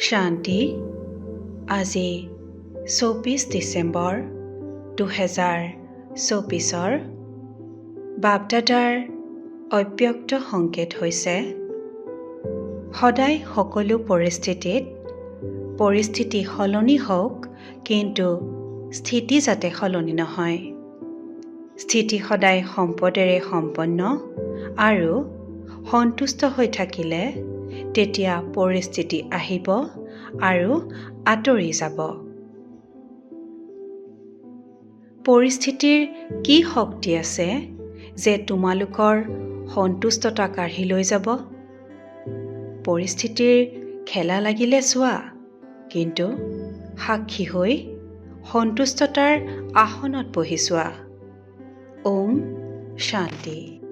শান্তি আজি চৌবিছ ডিচেম্বৰ দুহেজাৰ চৌবিছৰ বাপদাদাৰ অব্যক্ত সংকেত হৈছে সদায় সকলো পৰিস্থিতিত পৰিস্থিতি সলনি হওক কিন্তু স্থিতি যাতে সলনি নহয়। স্থিতি সদায় সম্পদেৰে সম্পন্ন আৰু সন্তুষ্ট হৈ থাকিলে তেতিয়া পৰিস্থিতি আহিব আৰু আঁতৰি যাব। পৰিস্থিতিৰ কি শক্তি আছে যে তোমালোকৰ সন্তুষ্টতা কাঢ়ি লৈ যাব? পৰিস্থিতিৰ খেলা লাগিলে চোৱা কিন্তু সাক্ষী হৈ সন্তুষ্টতাৰ আসনত বহি চোৱা। ওম শান্তি।